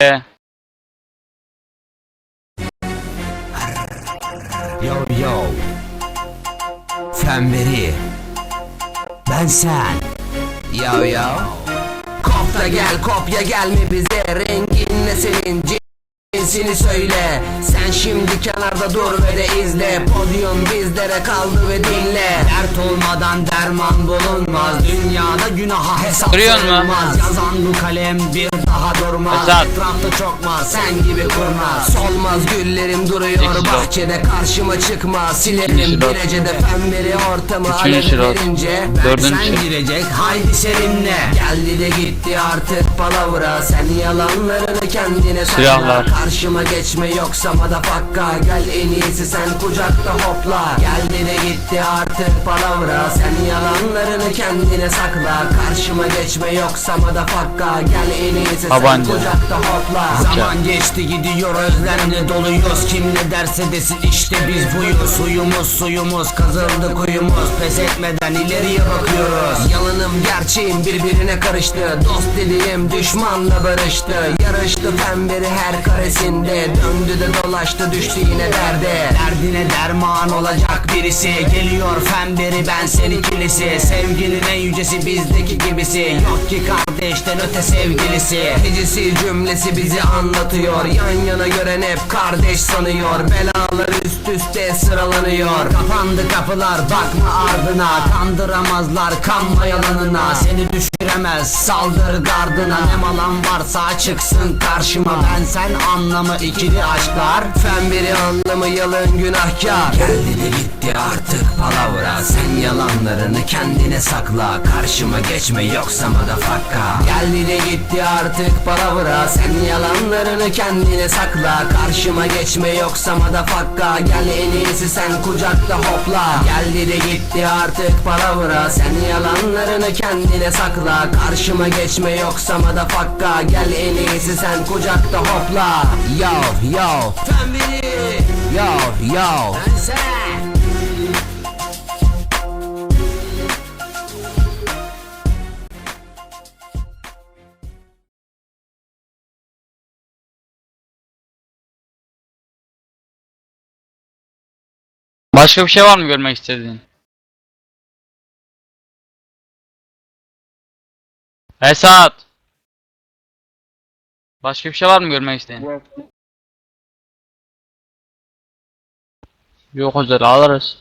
Yo yo. Femberi. Ben sen. Yo yo. Kop da gel kopya gelme bize Rengin ne senin cinsini söyle. Sen şimdi kenarda dur ve de izle. Podyum bizlere kaldı ve dinle. Dert olmadan derman bulunmaz. Dünyada günaha hesap sayılmaz Yazan bu kalem bir daha durmaz. Hesap. Etrafta çokmaz sen gibi kurnaz Solmaz güllerim duruyor bahçede Karşıma çıkma. Silerim slot. Birecede femberi ortamı Üçüncü alev verince Ben Dördüncü. sen girecek haydi serinle Geldi de gitti artık palavra Sen yalanlarını kendine sakla Silahlar. Karşıma geçme yoksa madafakka Gel en iyisi sen kucakta hopla. Geldi de gitti artık palavra. Sen yalanlarını kendine sakla. Karşıma geçme yoksa madafakka Gel en iyisi Tabanca. sen kucakta hopla. Bıçak. Zaman geçti gidiyor özlemle doluyuz Kim ne derse desin işte biz buyuz. Suyumuz suyumuz kazıldı kuyumuz. Pes etmeden ileriye bakıyoruz. Yalanım gerçeğim birbirine karıştı. Dost dediğim düşmanla barıştı. Yarıştı pemberi her karesinde Döndü de dolaştı düştü yine derde. Derdine derman olacak birisi. Geliyor femberi ben sen ikilisi Sevginin en yücesi bizdeki gibisi. Yok ki kardeşten öte sevgilisi. Hecesi cümlesi bizi anlatıyor. Yan yana gören hep kardeş sanıyor. Belalar üst üste sıralanıyor. Kapandı kapılar bakma ardına. Kandıramazlar kanma yalanına. Seni düşüremez saldır gardına. Ne malan varsa çıksın karşıma. Ben sen anlamı ikili aşklar. Fen biri anlamı yalın günahkar. Geldi de gitti artık palavra. Sen yalanlarını kendine sakla. Karşıma geçme yoksa madafakka Geldi de gitti artık palavra. Sen yalanlarını kendine sakla. Karşıma geçme yoksa madafakka Gel en iyisi sen kucakta hopla. Geldi de gitti artık palavra. Sen yalanlarını kendine sakla Karşıma geçme yoksa madafakka. Gel en iyisi sen kucakta hopla. Yo yo Fen biri Yo yo Ben sen Başka bir şey var mı görmek istediğin? Esat. Başka bir şey var mı görmek istediğin? Yok özel alırız.